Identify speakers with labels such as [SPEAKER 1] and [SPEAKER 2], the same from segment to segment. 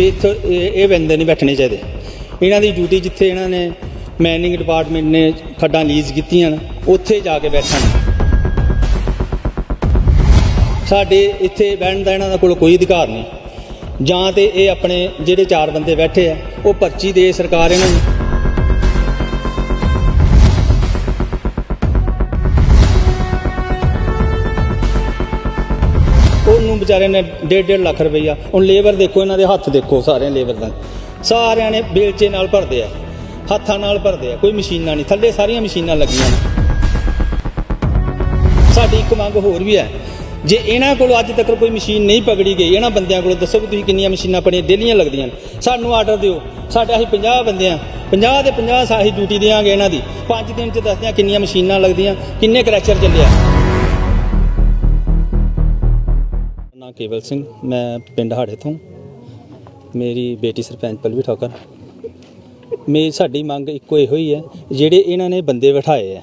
[SPEAKER 1] ਵੀ ਇੱਥੇ, ਇਹ ਇਹ ਬੰਦੇ ਨਹੀਂ ਬੈਠਣੇ ਚਾਹੀਦੇ। ਇਹਨਾਂ ਦੀ ਡਿਊਟੀ ਜਿੱਥੇ ਇਹਨਾਂ ਨੇ ਮੈਨਿੰਗ ਡਿਪਾਰਟਮੈਂਟ ਨੇ ਖੱਡਾਂ ਲੀਜ਼ ਕੀਤੀਆਂ ਉੱਥੇ ਜਾ ਕੇ ਬੈਠਣ। ਸਾਡੇ ਇੱਥੇ ਬਹਿਣ ਦਾ ਇਹਨਾਂ ਦਾ ਕੋਲ ਕੋਈ ਅਧਿਕਾਰ ਨਹੀਂ। ਜਾਂ ਤੇ ਇਹ ਆਪਣੇ ਜਿਹੜੇ ਚਾਰ ਬੰਦੇ ਬੈਠੇ ਆ, ਉਹ ਪਰਚੀ ਦੇ ਸਰਕਾਰ ਇਹਨਾਂ ਨੂੰ ਵਿਚਾਰੇ ਨੇ 1.5 ਲੱਖ ਰੁਪਈਆ। ਹੁਣ ਲੇਬਰ ਦੇਖੋ, ਇਹਨਾਂ ਦੇ ਹੱਥ ਦੇਖੋ ਸਾਰਿਆਂ ਲੇਬਰ ਦਾ। ਸਾਰਿਆਂ ਨੇ ਬੇਲਚੇ ਨਾਲ ਭਰਦੇ ਆ, ਹੱਥਾਂ ਨਾਲ ਭਰਦੇ ਆ, ਕੋਈ ਮਸ਼ੀਨਾਂ ਨਹੀਂ, ਥੱਲੇ ਸਾਰੀਆਂ ਮਸ਼ੀਨਾਂ ਲੱਗੀਆਂ ਨੇ। ਸਾਡੀ ਇੱਕ ਮੰਗ ਹੋਰ ਵੀ ਹੈ, ਜੇ ਇਹਨਾਂ ਕੋਲੋਂ ਅੱਜ ਤੱਕ ਕੋਈ ਮਸ਼ੀਨ ਨਹੀਂ ਪਕੜੀ ਗਈ, ਇਹਨਾਂ ਬੰਦਿਆਂ ਕੋਲ ਦੱਸੋ ਵੀ ਤੁਸੀਂ ਕਿੰਨੀਆਂ ਮਸ਼ੀਨਾਂ ਪੜੀਆਂ ਡੇਲੀਆਂ ਲੱਗਦੀਆਂ ਨੇ। ਸਾਨੂੰ ਆਰਡਰ ਦਿਓ, ਸਾਡੇ ਅਸੀਂ 50 ਬੰਦੇ ਆ 50 ਦੇ 50 ਸਾਹੀ ਡਿਊਟੀ ਦੇਵਾਂਗੇ ਇਹਨਾਂ ਦੀ। 5 ਦਿਨ ਚ ਦੱਸਦੇ ਆ ਕਿੰਨੀਆਂ ਮਸ਼ੀਨਾਂ ਲੱਗਦੀਆਂ, ਕਿੰਨੇ ਕਰੈਚਰ ਚੱਲਿਆ ਨਾ ਕੇਵਲ ਸਿੰਘ, ਮੈਂ ਪਿੰਡ ਹਾੜੇ ਤੋਂ। ਮੇਰੀ ਬੇਟੀ ਸਰਪੰਚ ਪਲਵੀ ਠੋਕਰ। ਮੇਰੀ ਸਾਡੀ ਮੰਗ ਇੱਕੋ ਇਹੋ ਹੀ ਹੈ, ਜਿਹੜੇ ਇਹਨਾਂ ਨੇ ਬੰਦੇ ਬਿਠਾਏ ਆ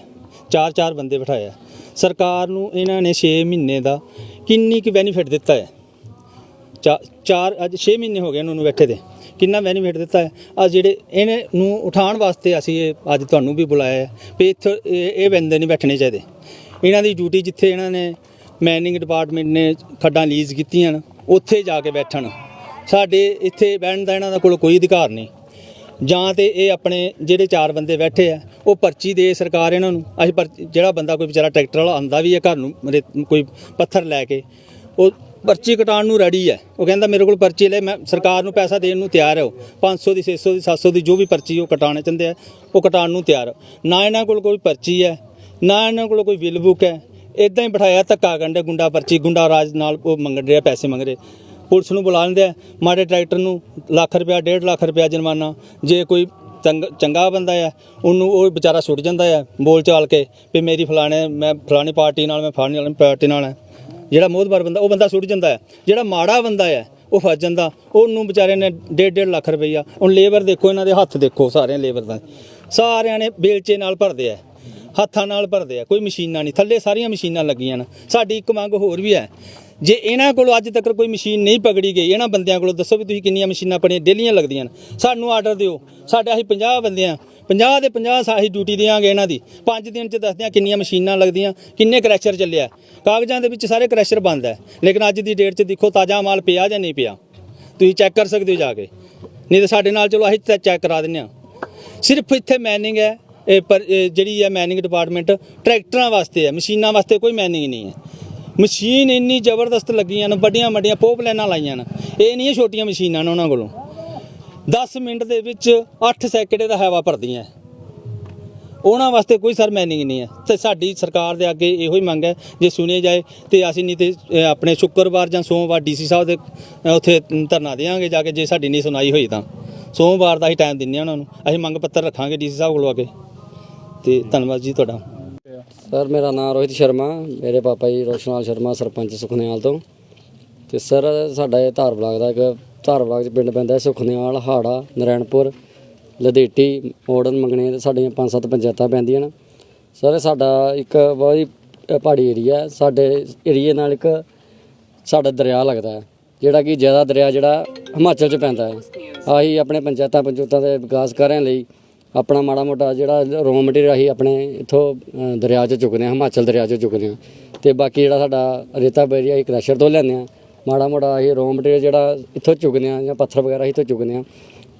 [SPEAKER 1] ਚਾਰ ਚਾਰ ਬੰਦੇ ਬਿਠਾਏ ਆ ਸਰਕਾਰ ਨੂੰ ਇਹਨਾਂ ਨੇ 6 ਮਹੀਨੇ ਦਾ ਕਿੰਨੀ ਕੁ ਬੈਨੀਫਿਟ ਦਿੱਤਾ ਹੈ? ਚਾ- ਚਾਰ, ਅੱਜ 6 ਮਹੀਨੇ ਹੋ ਗਏ ਇਹਨਾਂ ਨੂੰ ਬੈਠੇ ਦੇ। ਕਿੰਨਾ ਬੈਨੀਫਿਟ ਦਿੱਤਾ ਹੈ? ਆ ਜਿਹੜੇ ਇਹਨੇ ਨੂੰ ਉਠਾਉਣ ਵਾਸਤੇ ਅਸੀਂ ਇਹ, ਅੱਜ ਤੁਹਾਨੂੰ ਵੀ ਬੁਲਾਇਆ ਹੈ ਵੀ ਇੱਥੇ ਇਹ ਇਹ ਬੰਦੇ ਨਹੀਂ ਬੈਠਣੇ ਚਾਹੀਦੇ। ਇਹਨਾਂ ਦੀ ਡਿਊਟੀ ਜਿੱਥੇ ਇਹਨਾਂ ਨੇ ਮੈਨਿੰਗ ਡਿਪਾਰਟਮੈਂਟ ਨੇ ਖੱਡਾਂ ਲੀਜ਼ ਕੀਤੀਆਂ ਨੇ, ਉੱਥੇ ਜਾ ਕੇ ਬੈਠਣ। ਸਾਡੇ ਇੱਥੇ ਬਹਿਣ ਦਾ ਇਹਨਾਂ ਦਾ ਕੋਲ ਕੋਈ ਅਧਿਕਾਰ ਨਹੀਂ। ਜਾਂ ਤੇ ਇਹ ਆਪਣੇ ਜਿਹੜੇ ਚਾਰ ਬੰਦੇ ਬੈਠੇ ਆ, ਉਹ ਪਰਚੀ ਦੇ ਸਰਕਾਰ ਇਹਨਾਂ ਨੂੰ। ਅਸੀਂ ਪਰ ਜਿਹੜਾ ਬੰਦਾ ਕੋਈ ਵਿਚਾਰਾ ਟਰੈਕਟਰ ਵਾਲਾ ਆਂਦਾ ਵੀ ਹੈ ਘਰ ਨੂੰ ਰੇਤ- ਕੋਈ ਪੱਥਰ ਲੈ ਕੇ, ਉਹ ਪਰਚੀ ਕਟਾਉਣ ਨੂੰ ਰੈਡੀ ਹੈ ਉਹ ਕਹਿੰਦਾ ਮੇਰੇ ਕੋਲ ਪਰਚੀ ਲੈ, ਮੈਂ ਸਰਕਾਰ ਨੂੰ ਪੈਸਾ ਦੇਣ ਨੂੰ ਤਿਆਰ ਹਾਂ 500 ਦੀ 600 ਦੀ 700 ਦੀ ਜੋ ਵੀ ਪਰਚੀ ਉਹ ਕਟਾਉਣੇ ਚਾਹੁੰਦੇ ਆ, ਉਹ ਕਟਾਉਣ ਨੂੰ ਤਿਆਰ ਨਾ ਇਹਨਾਂ ਕੋਲ ਕੋਈ ਪਰਚੀ ਹੈ ਨਾ ਇਹਨਾਂ ਕੋਲ ਕੋਈ ਬਿੱਲ ਬੁੱਕ ਹੈ ਇਦਾਂ ਹੀ ਬਿਠਾਇਆ ਧੱਕਾ ਕਰਨ ਗੰਡੇ ਗੁੰਡਾ ਪਰਚੀ, ਗੁੰਡਾ ਰਾਜ ਨਾਲ ਉਹ ਮੰਗ ਰਿਹਾ ਪੈਸੇ ਮੰਗ ਰਹੇ। ਪੁਲਿਸ ਨੂੰ ਬੁਲਾ ਲੈਂਦੇ ਆ, ਮਾੜੇ ਟਰੈਕਟਰ ਨੂੰ ਲੱਖ ਰੁਪਇਆ 1.5 ਲੱਖ ਰੁਪਇਆ ਜੁਰਮਾਨਾ, ਜੇ ਕੋਈ ਚੰਗ- ਚੰਗਾ ਬੰਦਾ ਆ, ਉਹਨੂੰ ਉਹ ਵਿਚਾਰਾ ਛੁੱਟ ਜਾਂਦਾ ਆ ਬੋਲ ਚਾਲ ਕੇ ਵੀ ਮੇਰੀ ਫਲਾਣੇ, ਮੈਂ ਫਲਾਣੀ ਪਾਰਟੀ ਨਾਲ, ਮੈਂ ਫਲਾਣੀ ਪਾਰਟੀ ਨਾਲ ਜਿਹੜਾ ਮੋਹਦਵਾਰ ਬੰਦਾ, ਉਹ ਬੰਦਾ ਛੁੱਟ ਜਾਂਦਾ ਆ। ਜਿਹੜਾ ਮਾੜਾ ਬੰਦਾ ਆ, ਉਹ ਫਸ ਜਾਂਦਾ। ਉਹਨੂੰ ਵਿਚਾਰੇ ਨੇ 1.5 ਲੱਖ ਰੁਪਈਆ ਹੁਣ ਲੇਬਰ ਦੇਖੋ, ਇਹਨਾਂ ਦੇ ਹੱਥ ਦੇਖੋ, ਸਾਰਿਆਂ ਲੇਬਰ ਦਾ। ਸਾਰਿਆਂ ਨੇ ਬੇਲਚੇ ਨਾਲ ਭਰਦੇ ਆ। ਹੱਥਾਂ ਨਾਲ ਭਰਦੇ ਆ, ਕੋਈ ਮਸ਼ੀਨਾਂ ਨਹੀਂ, ਥੱਲੇ ਸਾਰੀਆਂ ਮਸ਼ੀਨਾਂ ਲੱਗੀਆਂ ਨੇ। ਸਾਡੀ ਇੱਕ ਮੰਗ ਹੋਰ ਵੀ ਹੈ, ਜੇ ਇਹਨਾਂ ਕੋਲੋਂ ਅੱਜ ਤੱਕ ਕੋਈ ਮਸ਼ੀਨ ਨਹੀਂ ਪਕੜੀ ਗਈ, ਇਹਨਾਂ ਬੰਦਿਆਂ ਕੋਲੋਂ ਦੱਸੋ ਵੀ ਤੁਸੀਂ ਕਿੰਨੀਆਂ ਮਸ਼ੀਨਾਂ ਪੜੀਆਂ ਡੇਲੀਆਂ ਲੱਗਦੀਆਂ ਨੇ। ਸਾਨੂੰ ਆਰਡਰ ਦਿਓ, ਸਾਡੇ ਅਸੀਂ 50 ਬੰਦੇ ਆ 50 ਦੇ 50 ਸਾਹੀ ਡਿਊਟੀ ਦੇਵਾਂਗੇ ਇਹਨਾਂ ਦੀ। 5 ਦਿਨ ਚ ਦੱਸਦੇ ਆ ਕਿੰਨੀਆਂ ਮਸ਼ੀਨਾਂ ਲੱਗਦੀਆਂ, ਕਿੰਨੇ ਕਰੈਸ਼ਰ ਚੱਲਿਆ। ਕਾਗਜ਼ਾਂ ਦੇ ਵਿੱਚ ਸਾਰੇ ਕਰੈਸ਼ਰ ਬੰਦ ਹੈ, ਲੇਕਿਨ ਅੱਜ ਦੀ ਡੇਟ 'ਚ ਦੇਖੋ ਤਾਜ਼ਾ ਮਾਲ ਪਿਆ ਜਾਂ ਨਹੀਂ ਪਿਆ। ਤੁਸੀਂ ਚੈੱਕ ਕਰ ਸਕਦੇ ਹੋ ਜਾ ਕੇ। ਨਹੀਂ ਤਾਂ ਸਾਡੇ ਨਾਲ ਚਲੋ ਅਸੀਂ ਚੈੱਕ ਕਰਾ ਦਿੰਦੇ ਆ ਸਿਰਫ ਇੱਥੇ ਮੈਨਿੰਗ ਹੈ ਇਹ ਪਰ ਇਹ ਜਿਹੜੀ ਹੈ ਮੈਨਿੰਗ ਡਿਪਾਰਟਮੈਂਟ ਟਰੈਕਟਰਾਂ ਵਾਸਤੇ ਹੈ, ਮਸ਼ੀਨਾਂ ਵਾਸਤੇ ਕੋਈ ਮੈਨਿੰਗ ਨਹੀਂ ਹੈ। ਮਸ਼ੀਨ ਇੰਨੀ ਜ਼ਬਰਦਸਤ ਲੱਗੀਆਂ ਨੇ, ਵੱਡੀਆਂ ਵੱਡੀਆਂ ਪੋਪ ਲਾਈਨਾਂ ਲਾਈਆਂ ਨੇ। ਇਹ ਨਹੀਂ ਛੋਟੀਆਂ ਮਸ਼ੀਨਾਂ ਨੇ ਉਹਨਾਂ ਕੋਲੋਂ। 10 ਮਿੰਟ ਦੇ ਵਿੱਚ 8 ਸੈਕਿੰਡ ਦਾ ਹਵਾ ਭਰਦੀਆਂ ਉਹਨਾਂ ਵਾਸਤੇ ਕੋਈ ਸਰ ਮੈਨਿੰਗ ਨਹੀਂ ਹੈ। ਤੇ ਸਾਡੀ ਸਰਕਾਰ ਦੇ ਅੱਗੇ ਇਹੋ ਹੀ ਮੰਗ ਹੈ, ਜੇ ਸੁਣੇ ਜਾਏ ਤੇ ਅਸੀਂ ਨਹੀਂ ਤੇ ਆਪਣੇ ਸ਼ੁੱਕਰਵਾਰ ਜਾਂ ਸੋਮਵਾਰ ਡੀਸੀ ਸਾਹਿਬ ਦੇ ਉੱਥੇ ਧਰਨਾ ਦੇਵਾਂਗੇ ਜਾ ਕੇ ਜੇ ਸਾਡੀ ਨਹੀਂ ਸੁਣਾਈ ਹੋਈ ਤਾਂ। ਸੋਮਵਾਰ ਦਾ ਹੀ ਟਾਈਮ ਦਿੰਨੇ ਆ ਉਹਨਾਂ ਨੂੰ। ਅਸੀਂ ਮੰਗ ਪੱਤਰ ਰੱਖਾਂਗੇ ਡੀਸੀ ਸਾਹਿਬ ਕੋਲੋਂ ਆ ਕੇ। ਤੇ ਧੰਨਵਾਦ ਜੀ ਤੁਹਾਡਾ।
[SPEAKER 2] ਸਰ, ਮੇਰਾ ਨਾਮ ਰੋਹਿਤ ਸ਼ਰਮਾ, ਮੇਰੇ ਪਾਪਾ ਜੀ ਰੋਸ਼ਨਾਲ ਸ਼ਰਮਾ, ਸਰਪੰਚ ਸੁਖਨਿਆਲ ਤੋਂ। ਤੇ ਸਰ, ਸਾਡਾ ਇਹ ਧਾਰ ਬਲਾਕ ਦਾ ਇੱਕ ਧਾਰ ਬਲਾਕ ਚ ਪਿੰਡ ਪੈਂਦਾ ਸੁਖਨਿਆਲ, ਹਾੜਾ, ਨਰੈਣਪੁਰ ਲਦੇਟੀ ਮੋੜਨ, ਮੰਗਣੇ, ਤੇ ਸਾਡੀਆਂ ਪੰਜ ਸੱਤ ਪੰਚਾਇਤਾਂ ਪੈਂਦੀਆਂ ਨੇ। ਸਰ ਸਾਡਾ ਇੱਕ ਬਹੁਤ ਹੀ ਪਹਾੜੀ ਏਰੀਆ ਸਾਡੇ ਏਰੀਏ ਨਾਲ ਇੱਕ ਸਾਡਾ ਦਰਿਆ ਲੱਗਦਾ ਹੈ, ਜਿਹੜਾ ਕਿ ਜ਼ਿਆਦਾ ਦਰਿਆ ਜਿਹੜਾ ਹਿਮਾਚਲ ਚ ਪੈਂਦਾ ਹੈ। ਆਹੀ ਆਪਣੇ ਪੰਚਾਇਤਾਂ ਪੰਚਾਇਤਾਂ ਦੇ ਵਿਕਾਸ ਕਾਰਿਆਂ ਲਈ ਆਪਣਾ ਮਾੜਾ ਮੋਟਾ ਜਿਹੜਾ ਰੋ ਮਟੀਰੀਅਲ ਅਸੀਂ ਆਪਣੇ ਇਥੋਂ ਦਰਿਆ 'ਚ ਚੁੱਕਦੇ ਹਾਂ, ਹਿਮਾਚਲ ਦਰਿਆ 'ਚ ਚੁੱਕਦੇ ਹਾਂ। ਤੇ ਬਾਕੀ ਜਿਹੜਾ ਸਾਡਾ ਰੇਤਾ ਬੇਰੀਆ ਅਸੀਂ ਕ੍ਰੈਸ਼ਰ ਤੋਂ ਲੈਂਦੇ ਹਾਂ। ਮਾੜਾ ਮੋਟਾ ਅਸੀਂ ਰੋ ਮਟੀਰੀਅਲ ਜਿਹੜਾ ਇੱਥੋਂ ਚੁੱਕਦੇ ਹਾਂ ਜਾਂ ਪੱਥਰ ਵਗੈਰਾ ਅਸੀਂ ਇੱਥੋਂ ਚੁੱਕਦੇ ਹਾਂ।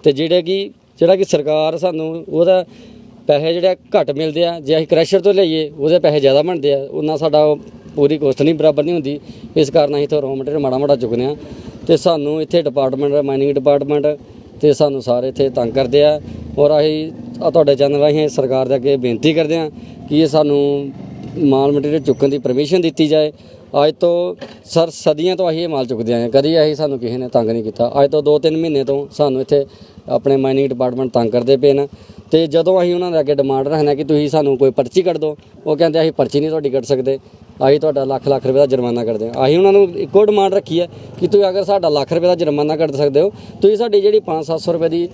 [SPEAKER 2] ਤੇ ਜਿਹੜੇ ਕਿ, ਜਿਹੜਾ ਕਿ ਸਰਕਾਰ ਸਾਨੂੰ ਉਹਦਾ ਪੈਸੇ ਜਿਹੜੇ ਘੱਟ ਮਿਲਦੇ ਆ, ਜੇ ਅਸੀਂ ਕ੍ਰੈਸ਼ਰ ਤੋਂ ਲਈਏ, ਉਹਦੇ ਪੈਸੇ ਜ਼ਿਆਦਾ ਬਣਦੇ ਆ। ਉਹਨਾਂ ਸਾਡਾ ਉਹ ਪੂਰੀ ਕੋਸਟ ਨਹੀਂ ਬਰਾਬਰ ਨਹੀਂ ਹੁੰਦੀ। ਇਸ ਕਾਰਨ ਅਸੀਂ ਇੱਥੋਂ ਰੋ ਮਟੀਰੀਅਲ ਮਾੜਾ ਮਾੜਾ ਚੁੱਕਦੇ ਆ ਤੇ ਸਾਨੂੰ ਇੱਥੇ ਡਿਪਾਰਟਮੈਂਟ ਮਾਈਨਿੰਗ ਡਿਪਾਰਟਮੈਂਟ ਤੇ ਸਾਨੂੰ ਸਾਰੇ ਇੱਥੇ ਤੰਗ ਕਰਦੇ ਆ। ਔਰ ਅਸੀਂ ਆ ਤੁਹਾਡੇ ਚੈਨਲ ਰਾਹੀਂ ਸਰਕਾਰ ਦੇ ਅੱਗੇ ਬੇਨਤੀ ਕਰਦੇ ਆ ਕਿ ਇਹ ਸਾਨੂੰ ਮਾਲ ਮਟੀਰੀਅਲ ਚੁੱਕਣ ਦੀ ਪਰਮਿਸ਼ਨ ਦਿੱਤੀ ਜਾਏ। ਅੱਜ ਤੋਂ ਸਰ ਸਦੀਆਂ ਤੋਂ ਅਸੀਂ ਇਹ ਮਾਲ ਚੁੱਕਦੇ ਆਏ ਹਾਂ ਕਦੀ ਅਸੀਂ ਸਾਨੂੰ ਕਿਸੇ ਨੇ ਤੰਗ ਨਹੀਂ ਕੀਤਾ। ਅੱਜ ਤੋਂ 2-3 ਮਹੀਨੇ ਤੋਂ ਸਾਨੂੰ ਇੱਥੇ ਆਪਣੇ ਮਾਈਨਿੰਗ ਡਿਪਾਰਟਮੈਂਟ ਤੰਗ ਕਰਦੇ ਪਏ ਨੇ। ਤੇ ਜਦੋਂ ਅਸੀਂ ਉਹਨਾਂ ਦੇ ਅੱਗੇ ਡਿਮਾਂਡ ਰੱਖਦੇ ਹਾਂ ਕਿ ਤੁਸੀਂ ਸਾਨੂੰ ਕੋਈ ਪਰਚੀ ਕੱਢ ਦਿਓ, ਉਹ ਕਹਿੰਦੇ ਅਸੀਂ ਪਰਚੀ ਨਹੀਂ ਤੁਹਾਡੀ ਕੱਢ ਸਕਦੇ, ਅਸੀਂ ਤੁਹਾਡਾ ਲੱਖ ਲੱਖ ਰੁਪਏ ਦਾ ਜੁਰਮਾਨਾ ਕਰਦੇ ਹਾਂ। ਅਸੀਂ ਉਹਨਾਂ ਨੂੰ ਇੱਕੋ ਡਿਮਾਂਡ ਰੱਖੀ ਹੈ ਕਿ ਤੁਸੀਂ ਅਗਰ ਸਾਡਾ ਲੱਖ ਰੁਪਏ ਦਾ ਜੁਰਮਾਨਾ ਕੱਢ ਸਕਦੇ ਹੋ, ਤੁਸੀਂ ਸਾਡੀ ਜਿਹੜੀ 5-700 ਰੁਪਏ ਦੀ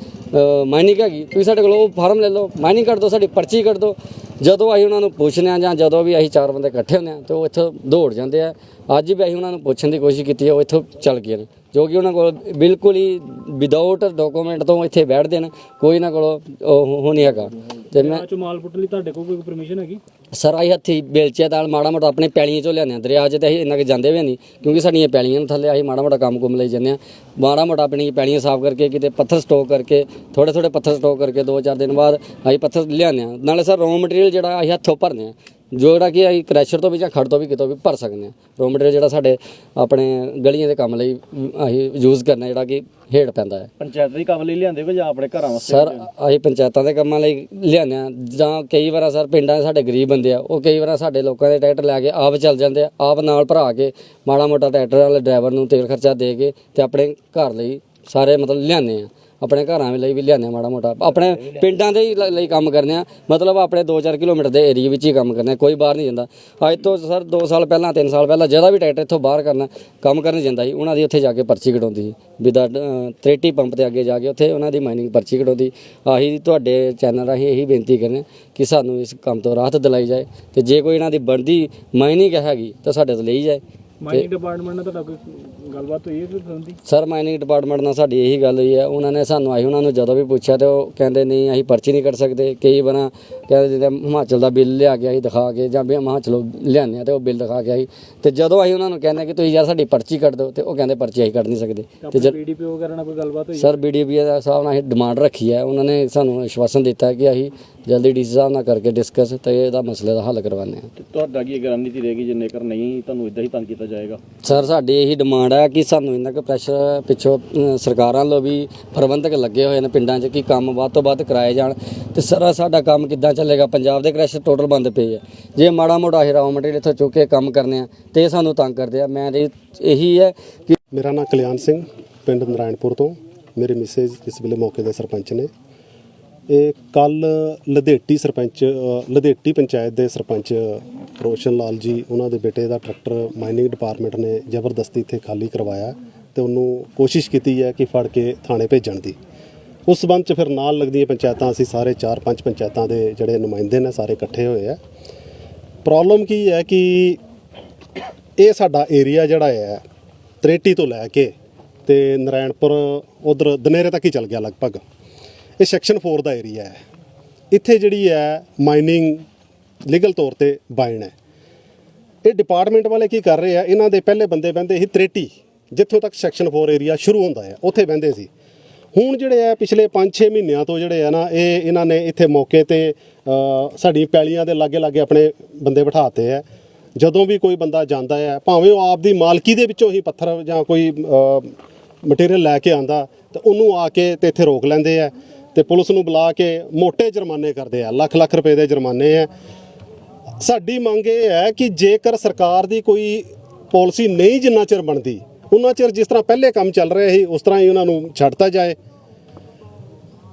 [SPEAKER 2] ਮਾਈਨਿੰਗ ਹੈਗੀ, ਤੁਸੀਂ ਸਾਡੇ ਕੋਲੋਂ ਉਹ ਫਾਰਮ ਲੈ ਲਓ ਮਾਈਨਿੰਗ ਕੱਢ ਦਿਓ, ਸਾਡੀ ਪਰਚੀ ਕੱਢ ਦਿਓ। ਜਦੋਂ ਅਸੀਂ ਉਹਨਾਂ ਨੂੰ ਪੁੱਛਦੇ ਹਾਂ ਜਾਂ ਜਦੋਂ ਵੀ ਅਸੀਂ ਚਾਰ ਬੰਦੇ ਇਕੱਠੇ ਹੁੰਦੇ ਹਾਂ ਤੇ ਉਹ ਇੱਥੋਂ ਦੌੜ ਜਾਂਦੇ ਆ। ਅੱਜ ਵੀ ਅਸੀਂ ਉਹਨਾਂ ਨੂੰ ਪੁੱਛਣ ਦੀ ਕੋਸ਼ਿਸ਼ ਕੀਤੀ ਹੈ, ਉਹ ਇੱਥੋਂ ਚੱਲ ਗਏ ਨੇ। ਜੋ ਕਿ ਉਹਨਾਂ ਕੋਲ ਬਿਲਕੁਲ ਹੀ ਵਿਦਆਊਟ ਡਾਕੂਮੈਂਟ ਤੋਂ ਇੱਥੇ ਬੈਠਦੇ ਨੇ ਕੋਈ ਨਾ ਕੋਲ ਉਹ ਨਹੀਂ ਹੈਗਾ। ਤੇ ਮੈਂ
[SPEAKER 3] ਚੋਂ ਮਾਲ ਪੁੱਟਣ ਲਈ ਤੁਹਾਡੇ ਕੋਲ ਕੋਈ ਪਰਮਿਸ਼ਨ ਹੈਗੀ?
[SPEAKER 2] ਸਰ ਆਈ ਹੱਥੀ ਬੇਲਚੇ ਨਾਲ ਮਾੜਾ ਮੋਟਾ ਆਪਣੇ ਪੈਲੀਆਂ ਚੋਂ ਲਿਆਉਂਦੇ ਹਾਂ। ਦਰਿਆ 'ਚ ਤੇ ਅਸੀਂ ਇੰਨਾ ਕਿ ਜਾਂਦੇ ਵੀ ਨਹੀਂ ਕਿਉਂਕਿ ਸਾਡੀਆਂ ਪੈਲੀਆਂ ਨੂੰ ਥੱਲੇ ਅਸੀਂ ਮਾੜਾ ਮੋਟਾ ਕੰਮ ਕੁਮ ਲਈ ਜਾਂਦੇ ਹਾਂ। ਮਾੜਾ ਮੋਟਾ ਆਪਣੀ ਪੈਲੀਆਂ ਸਾਫ਼ ਕਰਕੇ ਕਿਤੇ ਪੱਥਰ ਸਟੋਕ ਕਰਕੇ ਥੋੜੇ ਥੋੜੇ ਪੱਥਰ ਸਟੋਕ ਕਰਕੇ ਦੋ ਚਾਰ ਦਿਨ ਬਾਅਦ ਅਸੀਂ ਪੱਥਰ ਲਿਆਉਂਦੇ ਹਾਂ। ਨਾਲੇ ਸਰ ਰੋ ਮਟੀਰੀਅਲ ਜਿਹੜਾ ਅਸੀਂ ਹੱਥੋਂ ਭਰਦੇ ਹਾਂ। ਜਿਹੜਾ ਕਿ ਅਸੀਂ ਕ੍ਰੈਸ਼ਰ ਤੋਂ ਵੀ ਜਾਂ ਖੜ ਤੋਂ ਵੀ ਕਿਤੋਂ ਵੀ ਭਰ ਸਕਦੇ ਹਾਂ। ਰੋ ਮਟੀਰੀਅਲ ਜਿਹੜਾ ਸਾਡੇ ਆਪਣੇ ਗਲੀਆਂ ਦੇ ਕੰਮ ਲਈ ਅਸੀਂ ਯੂਜ਼ ਕਰਨਾ ਜਿਹੜਾ ਕਿ ਹੇਠ ਪੈਂਦਾ ਹੈ।
[SPEAKER 3] ਪੰਚਾਇਤ ਦੇ ਕੰਮ ਲਈ ਲਿਆਂਦੇ ਕੋ ਜਾਂ ਆਪਣੇ ਘਰਾਂ ਵਾਸਤੇ
[SPEAKER 2] ਸਰ ਅਸੀਂ ਪੰਚਾਇਤਾਂ ਦੇ ਕੰਮਾਂ ਲਈ ਲਿਆਉਂਦੇ ਹਾਂ। ਜਾਂ ਕਈ ਵਾਰ ਸਰ ਪਿੰਡਾਂ ਦੇ ਸਾਡੇ ਗਰੀਬ ਬੰਦੇ ਆ ਉਹ ਕਈ ਵਾਰ ਸਾਡੇ ਲੋਕਾਂ ਦੇ ਟਰੈਕਟਰ ਲੈ ਕੇ ਆਪ ਚੱਲ ਜਾਂਦੇ ਆ ਆਪ ਨਾਲ ਭਰਾ ਕੇ ਮਾੜਾ ਮੋਟਾ ਟਰੈਕਟਰ ਵਾਲੇ ਡਰਾਈਵਰ ਨੂੰ ਤੇਲ ਖਰਚਾ ਦੇ ਕੇ ਤੇ ਆਪਣੇ ਘਰ ਲਈ ਸਾਰੇ ਮਤਲਬ ਲਿਆਉਂਦੇ ਆ ਆਪਣੇ ਘਰਾਂ ਲਈ ਵੀ ਲਿਆਉਂਦੇ ਹਾਂ ਮਾੜਾ ਮੋਟਾ। ਆਪਣੇ ਪਿੰਡਾਂ ਦੇ ਹੀ ਲ- ਲਈ ਕੰਮ ਕਰਦੇ ਆ ਮਤਲਬ ਆਪਣੇ 2-4 ਕਿਲੋਮੀਟਰ ਦੇ ਏਰੀਆ ਵਿੱਚ ਹੀ ਕੰਮ ਕਰਨੇ ਆ ਕੋਈ ਬਾਹਰ ਨਹੀਂ ਜਾਂਦਾ। ਅੱਜ ਤੋਂ ਸਰ 2 ਸਾਲ ਪਹਿਲਾਂ 3 ਸਾਲ ਪਹਿਲਾਂ ਜਿਹਦਾ ਵੀ ਟਰੈਕਟਰ ਇੱਥੋਂ ਬਾਹਰ ਕਰਨਾ, ਕੰਮ ਕਰਨ ਜਾਂਦਾ ਸੀ, ਉਹਨਾਂ ਦੀ ਉੱਥੇ ਜਾ ਕੇ ਪਰਚੀ ਕਟਾਉਂਦੀ ਸੀ। ਵਿਦਾ ਤ੍ਰੇਟੀ ਪੰਪ ਤੇ ਅੱਗੇ ਜਾ ਕੇ ਉੱਥੇ ਉਹਨਾਂ ਦੀ ਮਾਈਨਿੰਗ ਪਰਚੀ ਕਟਾਉਂਦੀ ਆਹੀ ਤੁਹਾਡੇ ਚੈਨਲ ਰਾਹੀਂ ਇਹੀ ਬੇਨਤੀ ਕਰਦੇ ਹਾਂ ਕਿ ਸਾਨੂੰ ਇਸ ਕੰਮ ਤੋਂ ਰਾਹਤ ਦਿਲਾਈ ਜਾਏ। ਤੇ ਜੇ ਕੋਈ ਇਹਨਾਂ ਦੀ ਬਣਦੀ ਮਾਈਨਿੰਗ ਹੈਗੀ, ਤਾਂ ਸਾਡੇ ਤੋਂ ਲਈ ਜਾਏ।
[SPEAKER 3] ਮਾਈਨਿੰਗ ਡਿਪਾਰਟਮੈਂਟ ਨਾਲ ਤੁਹਾਡਾ ਕੋਈ ਗੱਲਬਾਤ ਹੋਈ ਹੈ ਕੋਈ ਸੰਬੰਧੀ?
[SPEAKER 2] ਸਰ ਮਾਈਨਿੰਗ ਡਿਪਾਰਟਮੈਂਟ ਨਾਲ ਸਾਡੀ ਇਹੀ ਗੱਲ ਹੋਈ ਹੈ। ਉਹਨਾਂ ਨੇ ਸਾਨੂੰ ਆਈ ਉਹਨਾਂ ਨੂੰ ਜਦੋਂ ਵੀ ਪੁੱਛਿਆ ਤੇ ਉਹ ਕਹਿੰਦੇ ਨਹੀਂ ਅਸੀਂ ਪਰਚੀ ਨਹੀਂ ਕੱਟ ਸਕਦੇ। ਕਈ ਵਾਰ ਕਹਿੰਦੇ ਜਿੱਦਾਂ ਹਿਮਾਚਲ ਦਾ ਬਿੱਲ ਲਿਆ ਕੇ ਅਸੀਂ ਦਿਖਾ ਕੇ ਜਾਂ ਵੀ ਹਿਮਾਚਲੋਂ ਲਿਆਉਂਦੇ ਆ ਤੇ ਉਹ ਬਿੱਲ ਦਿਖਾ ਕੇ ਆਈ। ਤੇ ਜਦੋਂ ਅਸੀਂ ਉਹਨਾਂ ਨੂੰ ਕਹਿੰਦੇ ਕਿ ਤੁਸੀਂ ਯਾਰ ਸਾਡੀ ਪਰਚੀ ਕੱਟ ਦਿਓ ਤੇ ਉਹ ਕਹਿੰਦੇ ਪਰਚੀ ਅਸੀਂ ਕੱਢ ਨਹੀਂ ਸਕਦੇ। ਤੇ ਜਦ
[SPEAKER 3] ਪੀਡੀਪੀਓ ਵਗੈਰਾ ਨਾਲ ਕੋਈ ਗੱਲਬਾਤ ਹੋਈ
[SPEAKER 2] ਸਰ ਬੀਡੀਪੀ ਦਾ ਸਾਹਿਬ ਨਾਲ ਇਹ ਡਿਮਾਂਡ ਰੱਖੀ ਹੈ। ਉਹਨਾਂ ਨੇ ਸਾਨੂੰ ਆਸ਼ਵਾਸਨ ਦਿੱਤਾ ਹੈ ਕਿ ਅਸੀਂ ਜਲਦੀ ਡੀਸੀ ਸਾਹਿਬ ਨਾਲ ਕਰਕੇ ਡਿਸਕਸ ਤੇ ਇਹਦਾ ਮਸਲੇ ਦਾ ਹੱਲ ਕਰਵਾਉਂਦੇ ਹਾਂ।
[SPEAKER 3] ਤੇ ਤੁਹਾਡਾ ਕੀ ਰਣਨੀਤੀ ਰਹੇਗੀ ਜੇ ਨੇਕਰ ਨਹੀਂ ਤੁਹਾਨੂੰ ਇਦਾਂ ਹੀ ਤੰਗ ਕੀਤਾ ਜਾਏਗਾ।
[SPEAKER 2] ਸਰ ਸਾਡੀ ਇਹੀ ਡਿਮਾਂਡ ਹੈ ਕਿ ਸਾਨੂੰ ਇੰਨਾ ਕੁ ਪ੍ਰੈਸ਼ਰ ਪਿੱਛੋਂ ਸਰਕਾਰਾਂ ਵੱਲੋਂ ਵੀ ਪ੍ਰਬੰਧਕ ਲੱਗੇ ਹੋਏ ਨੇ ਪਿੰਡਾਂ 'ਚ ਕਿ ਕੰਮ ਵੱਧ ਤੋਂ ਵੱਧ ਕਰਾਏ ਜਾਣ। ਤੇ ਸਰ ਸਾਡਾ ਕੰਮ ਕਿੱਦਾਂ ਚੱਲੇਗਾ? ਪੰਜਾਬ ਦੇ ਕ੍ਰੈਸ਼ਰ ਟੋਟਲ ਬੰਦ ਪਏ ਆ। ਜੇ ਮਾੜਾ ਮੋਟਾ ਇਹ ਰਾਅ ਮਟੀਰੀਅਲ ਇੱਥੋਂ ਚੁੱਕ ਕੇ ਕੰਮ ਕਰਨੇ ਆ ਤੇ ਇਹ ਸਾਨੂੰ ਤੰਗ ਕਰਦੇ ਆ। ਮੈਂ ਤੇ ਇਹੀ ਹੈ ਕਿ
[SPEAKER 4] ਮੇਰਾ ਨਾਮ ਕਲਿਆਣ ਸਿੰਘ ਪਿੰਡ ਨਰਾਇਣਪੁਰ ਤੋਂ। ਮੇਰੇ ਮਿਸੇਜ ਇਸ ਵੇਲੇ ਮੌਕੇ ਦੇ ਸਰਪੰਚ ਨੇ। ਇਹ ਕੱਲ ਲਧੇਟੀ ਸਰਪੰਚ ਅ, ਲਧੇਟੀ ਪੰਚਾਇਤ ਦੇ ਸਰਪੰਚ ਰੋਸ਼ਨ ਲਾਲ ਜੀ ਉਹਨਾਂ ਦੇ ਬੇਟੇ ਦਾ ਟਰੈਕਟਰ ਮਾਈਨਿੰਗ ਡਿਪਾਰਟਮੈਂਟ ਨੇ ਜ਼ਬਰਦਸਤੀ ਇੱਥੇ ਖਾਲੀ ਕਰਵਾਇਆ ਤੇ ਉਹਨੂੰ ਕੋਸ਼ਿਸ਼ ਕੀਤੀ ਹੈ ਕਿ ਫੜ ਕੇ ਥਾਣੇ ਭੇਜਣ ਦੀ। ਉਸ ਸਬੰਧ ਚ ਫਿਰ ਨਾਲ ਲੱਗਦੀਆਂ ਪੰਚਾਇਤਾਂ ਅਸੀਂ ਸਾਰੇ 4-5 ਪੰਚਾਇਤਾਂ ਦੇ ਜਿਹੜੇ ਨੁਮਾਇੰਦੇ ਨੇ ਸਾਰੇ ਇਕੱਠੇ ਹੋਏ ਆ। ਪ੍ਰੋਬਲਮ ਕੀ ਹੈ ਕਿ ਇਹ ਸਾਡਾ ਏਰੀਆ ਜਿਹੜਾ ਹੈ ਤ੍ਰੇਟੀ ਤੋਂ ਲੈ ਕੇ ਤੇ ਨਰਾਇਣਪੁਰ ਉਧਰ ਦਨੇਰੇ ਤੱਕ ਹੀ ਚੱਲ ਗਿਆ ਲਗਭਗ। ਇਹ ਸੈਕਸ਼ਨ 4 ਦਾ ਏਰੀਆ ਹੈ। ਇੱਥੇ ਜਿਹੜੀ ਹੈ ਮਾਈਨਿੰਗ ਲੀਗਲ ਤੌਰ ਤੇ ਬਾਇਨ ਹੈ। ਇਹ ਡਿਪਾਰਟਮੈਂਟ ਵਾਲੇ ਕੀ ਕਰ ਰਹੇ ਆ? ਇਹਨਾਂ ਦੇ ਪਹਿਲੇ ਬੰਦੇ ਬੰਦੇ ਸੀ ਤ੍ਰੇਟੀ ਜਿੱਥੋਂ ਤੱਕ ਸੈਕਸ਼ਨ 4 ਏਰੀਆ ਸ਼ੁਰੂ ਹੁੰਦਾ ਹੈ ਉੱਥੇ ਬੰਦੇ ਸੀ। ਹੁਣ ਜਿਹੜੇ ਆ ਪਿਛਲੇ 5-6 ਮਹੀਨਿਆਂ ਤੋਂ ਜਿਹੜੇ ਆ ਨਾ ਇਹ ਇਹਨਾਂ ਨੇ ਇੱਥੇ ਮੌਕੇ ਤੇ ਅ, ਸਾਡੀ ਪੈਲੀਆਂ ਦੇ ਲਾਗੇ ਲਾਗੇ ਆਪਣੇ ਬੰਦੇ ਬਿਠਾਤੇ ਆ। ਜਦੋਂ ਵੀ ਕੋਈ ਬੰਦਾ ਜਾਂਦਾ ਹੈ ਭਾਵੇਂ ਉਹ ਆਪ ਦੀ ਮਾਲਕੀ ਦੇ ਵਿੱਚੋਂ ਹੀ ਪੱਥਰ ਜਾਂ ਕੋਈ ਮਟੀਰੀਅਲ ਲੈ ਕੇ ਆਂਦਾ ਤਾਂ ਉਹਨੂੰ ਆ ਕੇ ਤੇ ਇੱਥੇ ਰੋਕ ਲੈਂਦੇ ਆ। ਤੇ ਪੁਲਿਸ ਨੂੰ ਬੁਲਾ ਕੇ ਮੋٹے ਜੁਰਮਾਨੇ ਕਰਦੇ ਆ, ਲੱਖ ਲੱਖ ਰੁਪਏ ਦੇ ਜੁਰਮਾਨੇ ਆ। ਸਾਡੀ ਮੰਗ ਇਹ ਹੈ ਕਿ ਜੇਕਰ ਸਰਕਾਰ ਦੀ ਕੋਈ ਪਾਲਿਸੀ ਨਹੀਂ ਜਿੰਨਾ ਚਿਰ ਬਣਦੀ, ਉਹਨਾਂ ਚਿਰ ਜਿਸ ਤਰ੍ਹਾਂ ਪਹਿਲੇ ਕੰਮ ਚੱਲ ਰਿਹਾ ਸੀ, ਉਸ ਤਰ੍ਹਾਂ ਹੀ ਉਹਨਾਂ ਨੂੰ ਛੱਡਤਾ ਜਾਏ।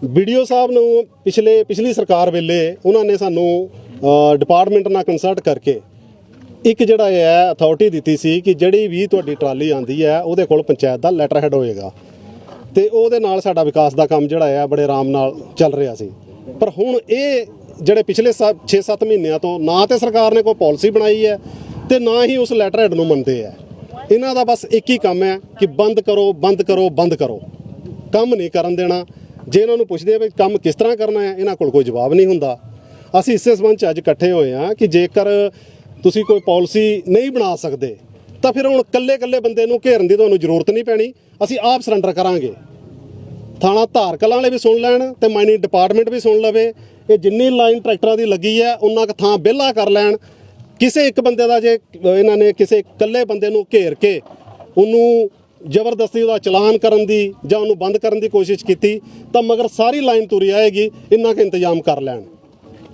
[SPEAKER 4] ਵੀਡੀਓ ਸਾਹਿਬ ਨੂੰ ਪਿਛਲੇ, ਪਿਛਲੀ ਸਰਕਾਰ ਵੇਲੇ ਉਹਨਾਂ ਨੇ ਸਾਨੂੰ ਡਿਪਾਰਟਮੈਂਟ ਨਾਲ ਕੰਸਲਟ ਕਰਕੇ ਇੱਕ ਜਿਹੜਾ ਹੈ ਅਥਾਰਟੀ ਦਿੱਤੀ ਸੀ ਕਿ ਜਿਹੜੀ ਵੀ ਤੁਹਾਡੀ ਟਰਾਲੀ ਆਂਦੀ ਹੈ, ਉਹਦੇ ਕੋਲ ਪੰਚਾਇਤ ਦਾ ਲੈਟਰ ਹੈਡ ਹੋਏਗਾ। ਤੇ ਉਹਦੇ ਨਾਲ ਸਾਡਾ ਵਿਕਾਸ ਦਾ ਕੰਮ ਜਿਹੜਾ ਆ, ਬੜੇ ਆਰਾਮ ਨਾਲ ਚੱਲ ਰਿਹਾ ਸੀ। ਪਰ ਹੁਣ ਇਹ ਜਿਹੜੇ ਪਿਛਲੇ 6-7 ਮਹੀਨਿਆਂ ਤੋਂ ਨਾ ਤੇ ਸਰਕਾਰ ਨੇ ਕੋਈ ਪਾਲਿਸੀ ਬਣਾਈ ਹੈ ਤੇ ਨਾ ਹੀ ਉਸ ਲੈਟਰ ਹੈਡ ਨੂੰ ਮੰਨਦੇ ਹੈ ਇਹਨਾਂ ਦਾ ਬਸ ਇੱਕ ਹੀ ਕੰਮ ਹੈ ਕਿ ਬੰਦ ਕਰੋ ਬੰਦ ਕਰੋ ਬੰਦ ਕਰੋ। ਕੰਮ ਨਹੀਂ ਕਰਨ ਦੇਣਾ। ਜੇ ਇਹਨਾਂ ਨੂੰ ਪੁੱਛਦੇ ਆ ਵੀ ਕੰਮ ਕਿਸ ਤਰ੍ਹਾਂ ਕਰਨਾ ਹੈ, ਇਹਨਾਂ ਕੋਲ ਕੋਈ ਜਵਾਬ ਨਹੀਂ ਹੁੰਦਾ। ਅਸੀਂ ਇਸੇ ਸੰਬੰਧ ਚ ਅੱਜ ਇਕੱਠੇ ਹੋਏ ਹਾਂ ਕਿ ਜੇਕਰ ਤੁਸੀਂ ਕੋਈ ਪਾਲਿਸੀ ਨਹੀਂ ਬਣਾ ਸਕਦੇ ਤਾਂ ਫਿਰ ਹੁਣ ਕੱਲੇ-ਕੱਲੇ ਬੰਦੇ ਨੂੰ ਘੇਰਨ ਦੀ ਤੁਹਾਨੂੰ ਜ਼ਰੂਰਤ ਨਹੀਂ ਪੈਣੀ। ਅਸੀਂ ਆਪ ਸਰੈਂਡਰ ਕਰਾਂਗੇ। ਥਾਣਾ ਧਾਰ ਕਲਾਂ ਵਾਲੇ ਵੀ ਸੁਣ ਲੈਣ ਤੇ ਮਾਈਨਿੰਗ ਡਿਪਾਰਟਮੈਂਟ ਵੀ ਸੁਣ ਲਵੇ। ਇਹ ਜਿੰਨੀ ਲਾਈਨ ਟਰੈਕਟਰਾਂ ਦੀ ਲੱਗੀ ਹੈ, ਉਹਨਾਂ ਕ ਥਾਂ ਵਿਹਲਾ ਕਰ ਲੈਣ। ਕਿਸੇ ਇੱਕ ਬੰਦੇ ਦਾ ਜੇ ਇਹਨਾਂ ਨੇ ਕਿਸੇ ਇਕੱਲੇ ਬੰਦੇ ਨੂੰ ਘੇਰ ਕੇ ਉਹਨੂੰ ਜ਼ਬਰਦਸਤੀ ਉਹਦਾ ਚਲਾਨ ਕਰਨ ਦੀ ਜਾਂ ਉਹਨੂੰ ਬੰਦ ਕਰਨ ਦੀ ਕੋਸ਼ਿਸ਼ ਕੀਤੀ, ਤਾਂ ਮਗਰ ਸਾਰੀ ਲਾਈਨ ਤੁਰੀ ਆਏਗੀ, ਇੰਨਾ ਕੁ ਇੰਤਜ਼ਾਮ ਕਰ ਲੈਣ।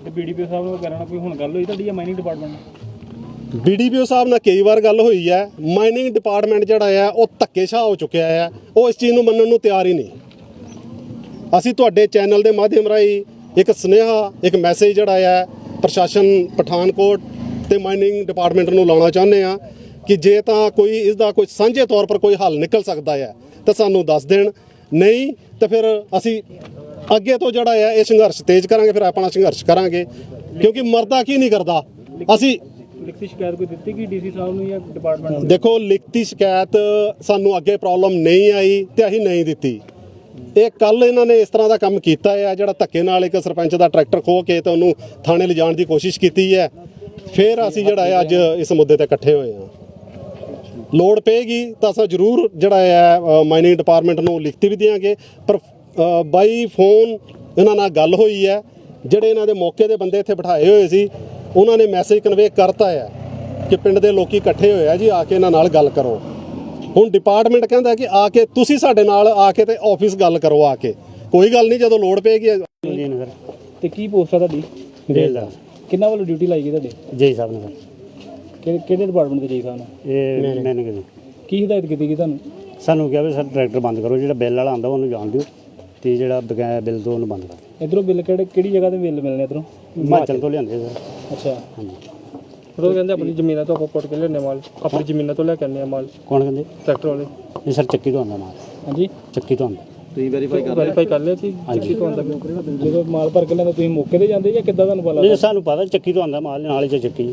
[SPEAKER 3] ਤੇ ਬੀਡੀਪੀਓ ਸਾਹਿਬ ਵਗੈਰਾ ਨਾਲ ਕੋਈ ਹੁਣ ਗੱਲ ਹੋਈ ਤੁਹਾਡੀ ਮਾਈਨਿੰਗ ਡਿਪਾਰਟਮੈਂਟ ਨਾਲ।
[SPEAKER 4] ਬੀਡੀਪੀਓ ਸਾਹਿਬ ਨਾਲ ਕਈ ਵਾਰ ਗੱਲ ਹੋਈ ਹੈ ਮਾਈਨਿੰਗ ਡਿਪਾਰਟਮੈਂਟ ਜਿਹੜਾ ਹੈ, ਉਹ ਧੱਕੇਸ਼ਾਹ ਹੋ ਚੁੱਕਿਆ ਹੈ, ਉਹ ਇਸ ਚੀਜ਼ ਨੂੰ ਮੰਨਣ ਨੂੰ ਤਿਆਰ ਹੀ ਨਹੀਂ। ਅਸੀਂ ਤੁਹਾਡੇ ਚੈਨਲ ਦੇ ਮਾਧਿਅਮ ਰਾਹੀਂ ਇੱਕ ਸੁਨੇਹਾ, ਇੱਕ ਮੈਸੇਜ ਜਿਹੜਾ ਹੈ, ਪ੍ਰਸ਼ਾਸਨ ਪਠਾਨਕੋਟ ਤੇ ਮਾਈਨਿੰਗ ਡਿਪਾਰਟਮੈਂਟ ਨੂੰ ਲਾਉਣਾ ਚਾਹੁੰਦੇ ਆ ਕਿ ਜੇ ਤਾਂ ਕੋਈ ਇਸ ਦਾ ਕੋਈ ਸਾਂਝੇ ਤੌਰ ਪਰ ਕੋਈ ਹੱਲ ਨਿਕਲ ਸਕਦਾ ਹੈ, ਤਾਂ ਸਾਨੂੰ ਦੱਸ ਦੇਣ। ਨਹੀਂ, ਤਾਂ ਫਿਰ ਅਸੀਂ ਅੱਗੇ ਤੋਂ ਜਿਹੜਾ ਹੈ, ਇਹ ਸੰਘਰਸ਼ ਤੇਜ਼ ਕਰਾਂਗੇ, ਫਿਰ ਆਪਣਾ ਸੰਘਰਸ਼ ਕਰਾਂਗੇ। ਕਿਉਂਕਿ ਮਰਦਾ ਕੀ ਨਹੀਂ ਕਰਦਾ? ਅਸੀਂ
[SPEAKER 3] ਲਿਖਤੀ ਸ਼ਿਕਾਇਤ ਕੋਈ ਦਿੱਤੀ ਕਿ ਡੀਸੀ ਸਾਹਿਬ ਨੂੰ ਜਾਂ ਡਿਪਾਰਟਮੈਂਟ ਨੂੰ?
[SPEAKER 4] ਦੇਖੋ, ਲਿਖਤੀ ਸ਼ਿਕਾਇਤ ਸਾਨੂੰ ਅੱਗੇ ਪ੍ਰੋਬਲਮ ਨਹੀਂ ਆਈ ਤੇ ਅਸੀਂ ਨਹੀਂ ਦਿੱਤੀ। ਇਹ ਕੱਲ ਇਹਨਾਂ ਨੇ ਇਸ ਤਰ੍ਹਾਂ ਦਾ ਕੰਮ ਕੀਤਾ ਹੈ ਜਿਹੜਾ ਧੱਕੇ ਨਾਲ ਇੱਕ ਸਰਪੰਚ ਦਾ ਟਰੈਕਟਰ ਖੋਹ ਕੇ ਤੇ ਉਹਨੂੰ ਥਾਣੇ ਲਿਜਾਣ ਦੀ ਕੋਸ਼ਿਸ਼ ਕੀਤੀ ਹੈ। ਫਿਰ ਅਸੀਂ ਜਿਹੜਾ ਹੈ ਅੱਜ ਇਸ ਮੁੱਦੇ ਤੇ ਇਕੱਠੇ ਹੋਏ ਹਾਂ ਲੋੜ ਪਏਗੀ ਤਾਂ ਅਸੀਂ ਜ਼ਰੂਰ ਜਿਹੜਾ ਹੈ ਮਾਈਨਿੰਗ ਡਿਪਾਰਟਮੈਂਟ ਨੂੰ ਲਿਖਤੀ ਵੀ ਦੇਵਾਂਗੇ ਪਰ ਬਾਈ ਫੋਨ ਇਹਨਾਂ ਨਾਲ ਗੱਲ ਹੋਈ ਹੈ। ਜਿਹੜੇ ਇਹਨਾਂ ਦੇ ਮੌਕੇ ਦੇ ਬੰਦੇ ਇੱਥੇ ਬਿਠਾਏ ਹੋਏ ਸੀ ਉਹਨਾਂ ਨੇ ਮੈਸੇਜ ਕਨਵੇ ਕਰਤਾ ਹੈ ਕਿ ਪਿੰਡ ਦੇ ਲੋਕੀ ਇਕੱਠੇ ਹੋਏ ਆ ਜੀ ਆ ਕੇ ਇਹਨਾਂ ਨਾਲ ਗੱਲ ਕਰੋ। ਹੁਣ ਡਿਪਾਰਟਮੈਂਟ ਕਹਿੰਦਾ ਕਿ ਆ ਕੇ ਤੁਸੀਂ ਸਾਡੇ ਨਾਲ ਆ ਕੇ ਤੇ ਆਫਿਸ ਗੱਲ ਕਰੋ ਆ ਕੇ। ਕੋਈ ਗੱਲ ਨਹੀਂ ਜਦੋਂ ਲੋੜ ਪਏਗੀ
[SPEAKER 5] ਜੀ ਨਗਰ।
[SPEAKER 3] ਤੇ ਕੀ ਪੋਸਟ ਆ ਤੁਹਾਡੀ?
[SPEAKER 5] ਬੇਲਦਾਰ
[SPEAKER 3] ਕਿੰਨਾ ਵੱਲੋਂ ਡਿਊਟੀ ਲਾਈ ਗਈ ਤੁਹਾਡੇ?
[SPEAKER 5] ਜੈ ਸਾਹਿਬ ਨਗਰ।
[SPEAKER 3] ਕਿਹੜੇ ਕਿਹੜੇ ਡਿਪਾਰਟਮੈਂਟ ਦੇ ਜੀ ਸਾਹਿਬ ਨੇ?
[SPEAKER 5] ਇਹ ਮੈਨੂੰ ਕਿਹਾ
[SPEAKER 3] ਕੀ ਹਦਾਇਤ ਕੀਤੀ ਗਈ ਤੁਹਾਨੂੰ?
[SPEAKER 5] ਸਾਨੂੰ ਕਿਹਾ ਵੀ ਸਰ ਟਰੈਕਟਰ ਬੰਦ ਕਰੋ ਜਿਹੜਾ ਬਿੱਲ ਵਾਲਾ ਆਂਦਾ ਉਹਨੂੰ ਜਾਣ ਦਿਓ। ਤੇ ਜਿਹੜਾ ਬਕਾਇਆ ਬਿੱਲ ਤੋਂ ਉਹਨੂੰ ਬੰਦ ਕਰ।
[SPEAKER 3] ਇਧਰੋਂ ਬਿੱਲ ਕਿਹੜੇ ਕਿਹੜੀ ਜਗ੍ਹਾ ਤੇ ਬਿੱਲ ਮਿਲਣੇ ਇਧਰੋਂ?
[SPEAKER 5] ਹਿਮਾਚਲ ਤੋਂ ਲਿਆਂਦੇ ਸਰ।
[SPEAKER 3] ਅੱਛਾ।
[SPEAKER 5] ਹਾਂਜੀ।
[SPEAKER 3] ਉਹ ਕਹਿੰਦੇ ਆਪਣੀ ਜ਼ਮੀਨਾਂ ਤੋਂ ਆਪਾਂ ਪੁੱਟ ਕੇ ਲੈਣੇ ਮਾਲ। ਆਪਣੀ ਜ਼ਮੀਨਾਂ ਤੋਂ ਲੈ ਕੇ ਆਉਂਦੇ ਆ ਮਾਲ।
[SPEAKER 5] ਕੌਣ ਕਹਿੰਦੇ?
[SPEAKER 3] ਟਰੈਕਟਰ ਵਾਲੇ।
[SPEAKER 5] ਇਹ ਸਰ ਚੱਕੀ ਤੋਂ ਆਂਦਾ ਮਾਲ।
[SPEAKER 3] ਹਾਂਜੀ।
[SPEAKER 5] ਚੱਕੀ ਤੋਂ ਆਂਦਾ
[SPEAKER 3] ਵੈਰੀਫਾਈ ਕਰ ਲਿਆ? ਕਿ ਚੱਕੀ ਤੋਂ ਆਉਂਦਾ ਬਿੱਲ? ਜਦੋਂ ਮਾਲ ਭਰ ਕੇ ਲੈਂਦੇ ਤੁਸੀਂ ਮੌਕੇ ਤੇ ਜਾਂਦੇ ਜਾਂ ਕਿੱਦਾਂ ਤੁਹਾਨੂੰ ਪਤਾ
[SPEAKER 5] ਨਹੀਂ ਸਾਨੂੰ ਪਤਾ ਚੱਕੀ ਤੋਂ ਆਂਦਾ ਮਾਲ ਨਾਲ ਹੀ ਚ ਚੱਕੀ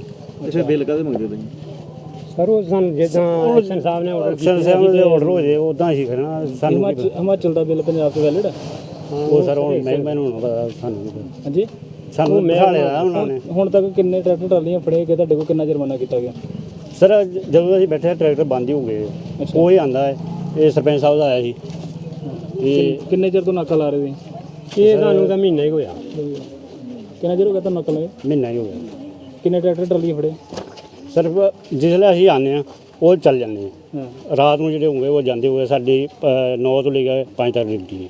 [SPEAKER 6] ਸਰ ਉਹ ਸਾਨੂੰ ਜਿੱਦਾਂ ਐਕਸ਼ਨ ਸਾਹਿਬ ਨੇ ਆਰਡਰ
[SPEAKER 5] ਸਰ ਸਾਹਿਬ ਦੇ ਆਰਡਰ ਹੋ ਜੇ ਉਦਾਂ ਹੀ ਖੜਨਾ ਸਾਨੂੰ
[SPEAKER 3] ਹਿਮਾਚਲ ਦਾ ਬਿੱਲ ਪੰਜਾਬ ਤੋਂ ਵੈਲਿਡ
[SPEAKER 5] ਪਤਾ। ਉਹ ਸਰ ਹੁਣ ਮੈਂ ਮੈਨੂੰ ਹੁਣ ਪਤਾ ਸਾਨੂੰ ਪਤਾ।
[SPEAKER 3] ਹਾਂਜੀ?
[SPEAKER 5] ਸਾਨੂੰ ਬਿਠਾ ਲਿਆ ਉਹਨਾਂ ਨੇ।
[SPEAKER 3] ਹੁਣ ਤੱਕ ਕਿੰਨੇ ਟਰੈਕਟਰ ਟਰਾਲੀਆਂ ਫੜੇ ਗਏ ਤੁਹਾਡੇ ਕੋਲ ਕਿੰਨਾ ਜੁਰਮਾਨਾ ਕੀਤਾ ਗਿਆ?
[SPEAKER 5] ਸਰ ਜਦੋਂ ਅਸੀਂ ਬੈਠੇ ਟਰੈਕਟਰ ਬੰਦ ਹੀ ਹੋ ਗਏ। ਉਹ ਹੀ ਆਂਦਾ ਹੈ। ਇਹ ਸਰਪੰਚ ਸਾਹਿਬ ਦਾ ਆਇਆ ਸੀ। ਇਹ
[SPEAKER 3] ਕਿੰਨੇ ਚਿਰ ਤੋਂ ਨਾਕਾ ਲਾ ਰਹੇ ਸੀ?
[SPEAKER 6] ਇਹ ਸਾਨੂੰ ਤਾਂ ਮਹੀਨਾ ਹੀ ਹੋਇਆ।
[SPEAKER 3] ਕਿੰਨਾ ਚਿਰ ਹੋ ਗਿਆ ਤੁਹਾਨੂੰ ਨਾਕਾ ਲਾਏ
[SPEAKER 5] ਮਹੀਨਾ ਹੀ ਹੋ ਗਿਆ।
[SPEAKER 3] ਕਿੰਨੇ ਟਰੈਕਟਰ ਟਰਾਲੀਆਂ ਫੜੇ?
[SPEAKER 5] ਸਿਰਫ ਜਿਸਲੇ ਅਸੀਂ ਆਨੇ ਆ ਉਹ ਚੱਲ ਜਾਂਦੇ ਆ।
[SPEAKER 3] ਹਾਂ।
[SPEAKER 5] ਰਾਤ ਨੂੰ ਜਿਹੜੇ ਹੋਣਗੇ ਉਹ ਜਾਂਦੇ ਹੋਏ ਸਾਡੀ 9 ਤੋਂ ਲੈ ਕੇ 5 ਤੱਕ ਡਿਊਟੀ ਹੈ।